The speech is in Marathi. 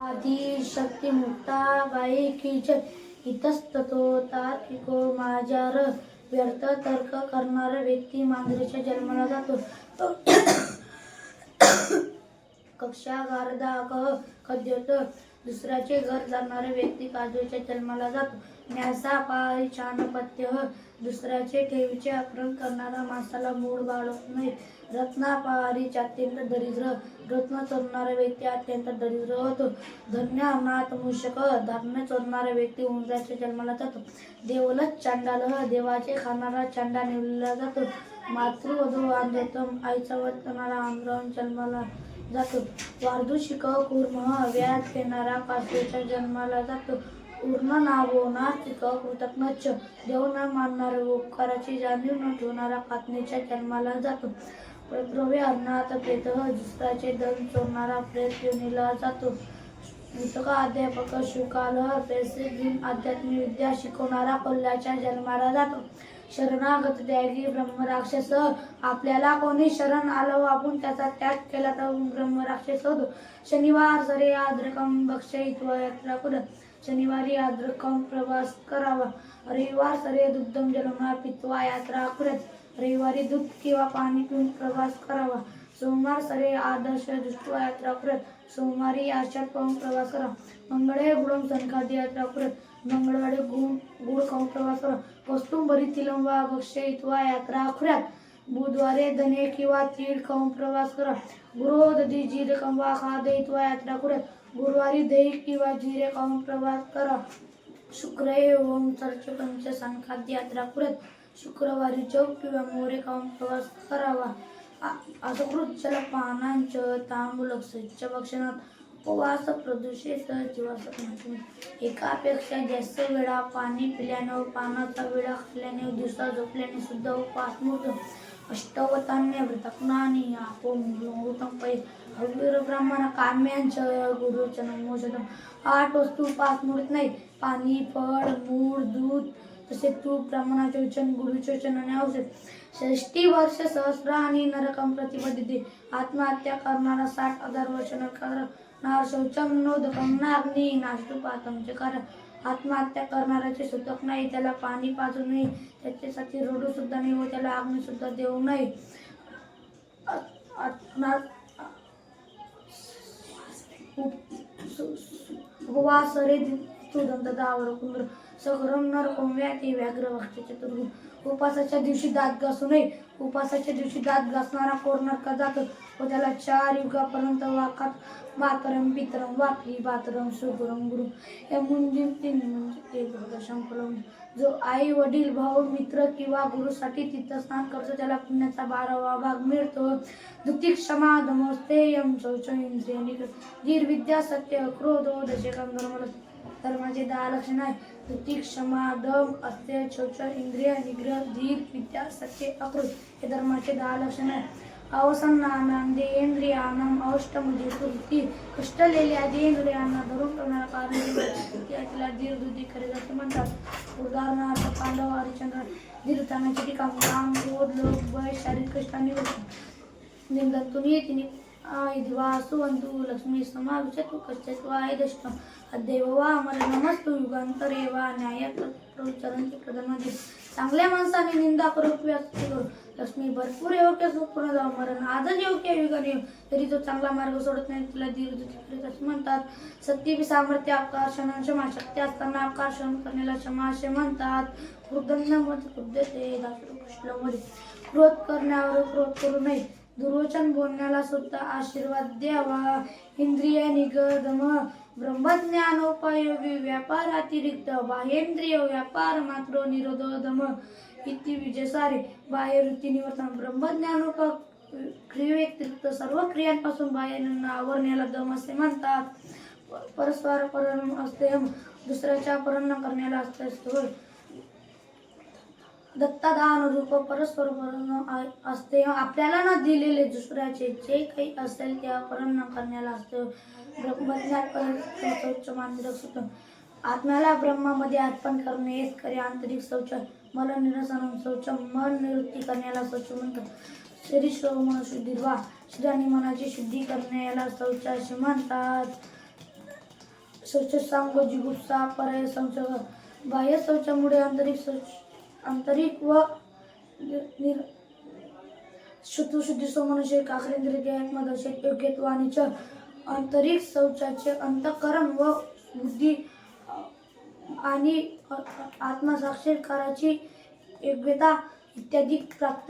आदी शक्ती मुक्ताबाई की इतस्ततो तार्किको माझ्यावर व्यर्थ तर्क करणारा व्यक्ती मांजरीच्या जन्माला जातो. कक्षा गारदा कह दुसऱ्याचे घर जाणारे व्यक्ती काजूच्या जन्माला जातो. न्यासा पाळी हो. दुसऱ्याचे ठेवीचे आक्रमण करणारा माणसाला मूळ बाळत नाही. रत्नापारी अत्यंत दरिद्र. रत्न चोरणारा व्यक्ती अत्यंत दरिद्र होतो. धन्य अनाथ मूषक धान्य चोरणारा व्यक्ती उंदराच्या जन्माला जातो. देवलच चांडाल देवाचे खाणारा चांडा निवडला जातो. मातृवधू आंधोतम आईचा वध करणारा जन्माला जातो. वारदू वार्धुशिक कुर्म व्याज घेणारा काशीच्या जन्माला जातो. पूर्ण नावो नास्तिक कृतज्ञच. देव न मानणार उपकाराची जाणीव न ठेवणारा कातनेच्या जन्माला जातो. प्रद्रव्य अन्नात प्रेत दुसऱ्याचे दन चोरणारा प्रेत योनीला जातो. पुस्तका अध्यापक शुकाल पैसे घेऊन अध्यात्मिक विद्या शिकवणारा कोल्ह्याच्या जन्माला जातो. शरणागत त्यागी ब्रह्मराक्षस. आपल्याला कोणी शरण आलं आपण त्याचा त्याग केला तर ब्रह्मराक्षस होतो. शनिवार सरे आद्रकम बक्षयित्व यात्रा करत शनिवारी आद्रकम प्रवास करावा. रविवार सरे दुग्धम जलमा पित्वा यात्रा करत. रविवारी दूध किंवा पाणी पिऊन प्रवास करावा. सोमवार सरे आदर्श दृष्टवा यात्रा करत. सोमवारी आचार पाहून प्रवास करा. मंगळे गुडम सनखादी यात्रा करत मंगळवारी गुण गुड खाऊन प्रवास करा. वस्तुंबरी तिलंबा बक्षे इतवा यात्रा खुऱ्यात बुधवारे धने किंवा तीळ खाऊन प्रवास करा. गुरुदधी जिरे कंबा खाद इतवा यात्रा करत गुरुवारी दही किंवा जिरे खाऊन प्रवास करा. शुक्र ओम चर्च पंच सनखाद्य यात्रा करत शुक्रवारी चौक किंवा मोरे खाऊन प्रवास करावा. असकृत जलपानांच तांबूल स्वच्छ भक्षणात उपवास प्रदूषित जीवासक एकापेक्षा जास्त वेळा पाणी पिल्याने व पानाचा वेळा खाल्ल्याने दिवसा झोपल्याने सुद्धा उपवास मोडतो. अष्टवतान्य वृतज्ञानी आपो पै हवीर ब्राह्मण काम्यांच्या गुरुचन नमोशतम आठ वस्तू उपास मोडत नाही पाणी फळ मूळ दूध तसे तू ब्राह्मणाचे वचन गुरुचे वचन आणि औषध षष्टी वर्ष सहस्र आणि नरकम प्रतिबद्धिते आत्महत्या करणारा साठ हजार वर्ष करणार शौचम नोदकम नाग्नी नाशुपातम जे कारण आत्महत्या करणाऱ्याचे सुतक नाही त्याला पाणी पाजू नये त्याच्यासाठी रडू सुद्धा नाही व त्याला आग्नी सुद्धा देऊ नये उपवास रे सुदंत दावर कुंद्र सगरम नरकम ते व्याघ्र भक्ष चतुर्गुण उपासाच्या दिवशी दात घासू नये. उपासाच्या दिवशी दात घासणारा कोर नरका जातो व त्याला चार युगापर्यंत वाकात मातरम पितरम वापी बातरम सुगरम गुरु या मुंजिम तीन म्हणजे एक जो आई वडील भाऊ मित्र किंवा गुरुसाठी तीर्थस्नान करतो त्याला पुण्याचा बारावा भाग मिळतो. दुतिक क्षमा दमोस्तेयम चौच इंद्रिय निग्रह. धीर विद्या सत्य क्रोध दशकम धर्म धर्माचे दहा लक्षण आहे दुतिक क्षमा दम अस्त्य शौच इंद्रिय निग्रह धीर विद्या सत्य अकृत हे धर्माचे दहा लक्षण आहे अवसन्नानां देंद्रियानां औष्टमधी कृती कष्टलेल्या देंद्रियांना धरून करणारा कारण तिला धीर दुधी म्हणतात. उदाहरणार्थ पांडव हरिचंद्र धीरतानाची ठिकाण काम क्रोध लोक भय शारीरिक कष्टाने होते. निंदतून येते दिवा सुवंतु लक्ष्मी समाविशतु कश्चित् वा दष्टम अद्दैव वा अमर नमस्तु युगांतरे वा न्याय प्रचरंती प्रधानमध्ये चांगल्या माणसाने निंदा करू किंवा स्तुती करू लक्ष्मी भरपूर योग्य सुपूर्ण जाऊ मरण आजच योग्य युगाने तरी तो चांगला मार्ग सोडत नाही तिला धीर असे म्हणतात। सत्य बी सामर्थ्य आकर्षण क्षमा शक्ती असताना आकर्षण करण्याला क्षमा असे म्हणतात। क्रोधांमध्ये क्रोधते दासृष्टमध्ये क्रोध करण्यावर क्रोध करू नये। दुर्वचन बोलण्याला सुद्धा आशीर्वाद द्यावा. इंद्रिय निगदम ब्रह्मज्ञानोपयोगी व्यापार अतिरिक्त बाह्येंद्रिय व्यापार मात्र निरोधदम इति विजयसारे. बाह्य वृत्ती निवर्तन ब्रह्मज्ञानोप क्रियेव्यतिरिक्त सर्व क्रियांपासून बाह्यांना आवरण्याला दम असे म्हणतात. परस्पर परण असते दुसऱ्याच्या परण करण्याला असते असते दत्तादान रूप परस्पर परण असते. आपल्याला न दिलेले दुसऱ्याचे जे काही असेल किंवा न करण्याला असते. ब्रह्मज्ञात मानसिक सुख आत्म्याला ब्रह्मामध्ये अर्पण करणे हेच खरे आंतरिक शौच मन निरसन शौच मन निवृत्ती करण्याला शौच म्हणतात. शरीर श्रव मन शुद्धी वा श्री आणि मनाची शुद्धी करण्याला शौच असे म्हणतात. शौच सांग जिगुप्सा परय शौच बाह्य शौचामुळे आंतरिक शौच आंतरिक व निर शुद्धशुद्धी समनुष्य योग्यत्व आणि योग्यत्वानिच आंतरिक शौचाचे अंतकरण व बुद्धी आणि आत्मसाक्षात्काराची योग्यता इत्यादी प्राप्त